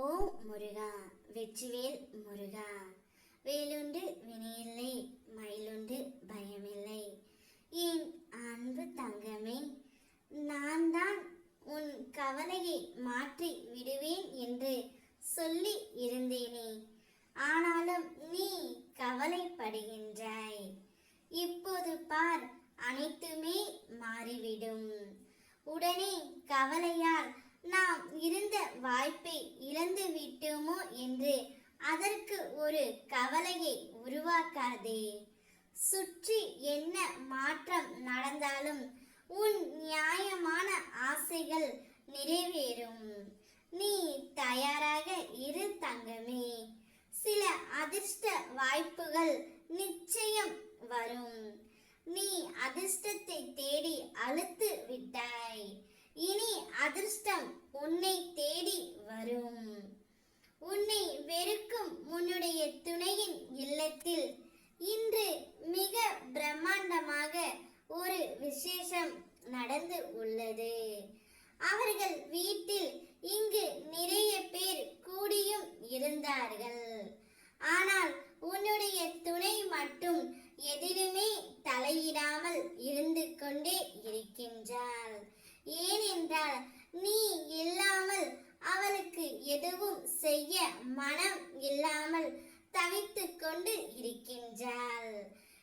ஓ முருகா வெற்றிவேல் முருகா. வேலுண்டு வினையில்லை மயிலுண்டு பயமில்லை. என் அன்பு தங்கமே நான் தான் உன் கவலையை மாற்றி விடுவேன் என்று சொல்லி இருந்தேனே. ஆனாலும் நீ கவலைப்படுகின்றாய். இப்போது பார் அனைத்துமே மாறிவிடும். உடனே கவலையால் நாம் இருந்த வாய்ப்பை இழந்து விட்டோமோ என்று அதற்கு ஒரு கவலையை உருவாக்காதே. சுற்றி என்ன மாற்றம் நடந்தாலும் உன் நியாயமான ஆசைகள் நிறைவேறும். நீ தயாராக இரு தங்கமே. சில அதிர்ஷ்ட வாய்ப்புகள் நிச்சயம் வரும். நீ அதிர்ஷ்டத்தை தேடி அதிர்ஷ்டம் உன்னை தேடி வரும். உன்னை வெறுக்கும் உன்னுடைய துணையின் இல்லத்தில் இன்று மிக பிரம்மாண்டமாக ஒரு விசேஷம் நடந்து உள்ளது. அவர்கள் வீட்டில் இங்கு நிறைய பேர் கூடியும் இருந்தார்கள். ஆனால் உன்னுடைய துணை மட்டும் எதிலுமே தலையிடாமல் இருந்து கொண்டே இருக்கின்றாள். ஏனென்றால் நீ இல்லாமல் அவளுக்கு எதுவும் செய்ய மனம் இல்லாமல் தவித்து கொண்டு இருக்கின்றாள்.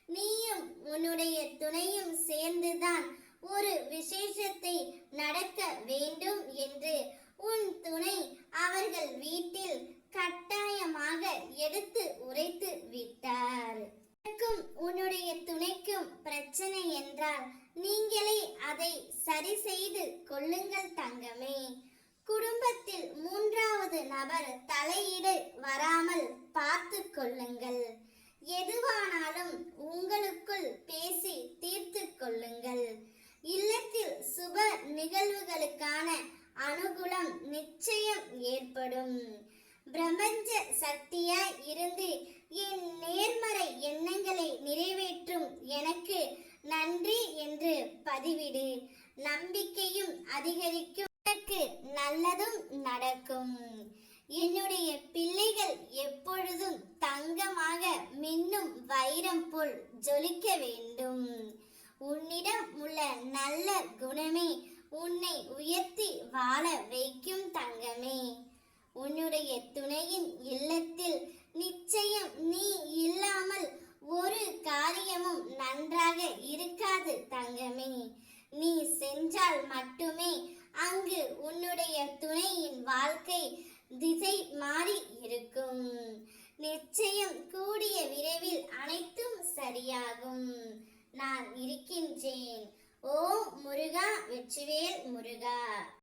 நீயும் உன்னுடைய துணையும் சேர்ந்துதான் ஒரு விசேஷத்தை நடக்க வேண்டும் என்று உன் துணை அவர்கள் வீட்டில் கட்டாயமாக எடுத்து உரைத்து விட்டார் உனக்கும் உன்னுடைய துணைக்கும் பிரச்சனை என்றால் நீங்களே அதை சரி செய்து கொள்ளுங்கள் தங்கமே. குடும்பத்தில் மூன்றாவது நபர் தலையீடு வராமல் பார்த்து கொள்ளுங்கள். எதுவானாலும் உங்களுக்குள் பேசி தீர்த்து கொள்ளுங்கள். இல்லத்தில் சுப நிகழ்வுகளுக்கான அனுகூலம் நிச்சயம் ஏற்படும். பிரபஞ்ச சக்தியாய் இருந்து பதிவிடு. நம்பிக்கையும் அதிகரிக்கும் உனக்கு நல்லதும் நடக்கும். என்னுடைய பிள்ளைகள் எப்பொழுதும் தங்கமாக மின்னும் வைரம் போல் ஜொலிக்க வேண்டும். உன்னிடம் உள்ள நல்ல குணமே உன்னை உயர்த்தி வாழ வைக்கும் தங்கமே. உன்னுடைய துணையின் இல்லத்தில் நிச்சயம் நீ இல்லாமல் ஒரு காரியமும் நன்றாக இருக்காது தங்கமே நீ சென்றால் மட்டுமே அங்கு உன்னுடைய துணையின் வாழ்க்கை திசை மாறி இருக்கும். நிச்சயம் கூடிய விரைவில் அனைத்தும் சரியாகும். நான் இருக்கின்றேன். ஓ முருகா வெற்றிவேல் முருகா.